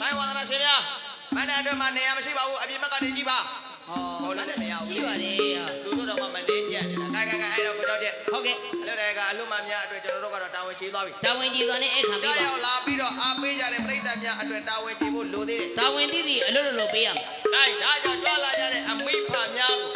ဆိုင်ဝါဒနာရှင်များမန္တအတွင်းမှာနေရာမရှိပါဘူးအပြင်ဘက်ကနေကြည့်ပါဟောဟုတ်လားမရဘူးရှိပါတယ်ဟာလူတို့တော့မှမနေကြနေတာခိုင်ခိုင်ခိုင်အဲ့တော့ကိုကြောက်ချက်ဟုတ်ကဲ့အလုပ်တွေကအလှမများအတွက်ကျွန်တော်တို့ကတော့တာဝန်ချေသွားပြီတာဝန်ကြီးသွားနဲ့အခါပေးကြောက်ပါရောက်လာပြီးတော့အားပေးကြတဲ့ပြည်သက်များအတွက်တာဝန်ချေဖို့လိုသေးတယ်တာဝန်တည်တည်အလွတ်လွတ်လွတ်ပေးရမှာ။ဒါဒါကြောင့်ကြွလာကြတဲ့အမိဖများကို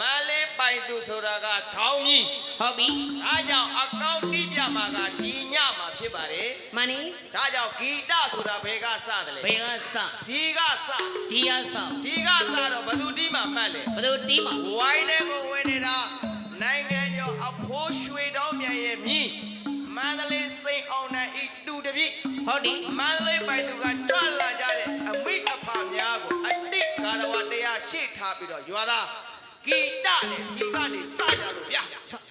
မလေးပိုင်သူဆိုတာကထောင်းကြီးဟုတ်ပြီ။ဒါကြောင့်အကောင့်တိပြမှာကဒီ ညမှာဖြစ်ပါတယ်မနီ။ဒါကြောင့်ဂီတဆိုတာဘယ်ကစတယ်လဲဘယ်ကစ။ဒီကစဒီကစဒီကစတော့ဘယ်သူတီးမှမှတ်လဲဘယ်သူတီးမှာ။ဝိုင်းတဲ့ကိုဝင်နေတာနိုင်ငံကျော်အဖိုးရွှေတောင်းမြန်ရဲ့မြည်မန္တလေးစိန်အောင်နိုင်ဤတူတပြည့်ဟုတ်တယ်မန္တလေးပိုင်သူကကြွလာကြတဲ့အမိအဖများကိုအတိတ်ကာရဝတရားရှေ့ထားပြီးတော့ရွာသားဂီတနဲ့ဒီကနေစကြလို့ဗျာစ